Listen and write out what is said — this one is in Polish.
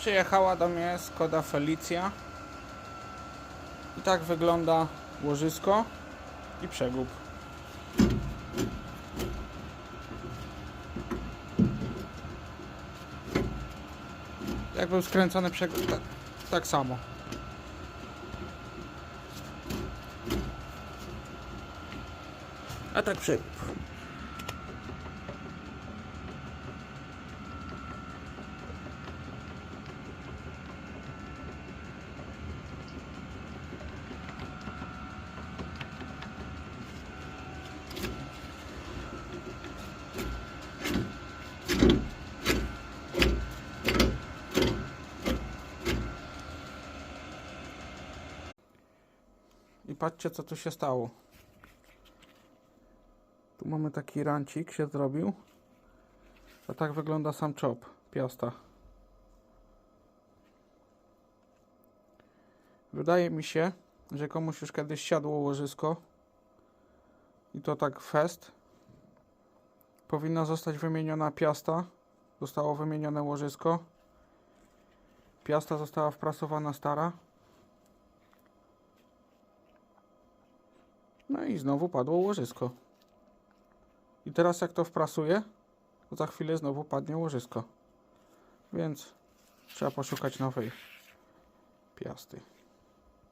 Przyjechała do mnie Skoda Felicia. I tak wygląda łożysko i przegub. Jak był skręcony przegub, tak, tak samo. A tak przegub. I patrzcie co tu się stało. Tu mamy taki rancik się zrobił. A tak wygląda sam czop piasta. Wydaje mi się, że komuś już kiedyś siadło łożysko i to tak fest. Powinna zostać wymieniona piasta. Zostało wymienione łożysko. Piasta została wprasowana stara. No i znowu padło łożysko. I teraz jak to wprasuję, to za chwilę znowu padnie łożysko. Więc trzeba poszukać nowej piasty.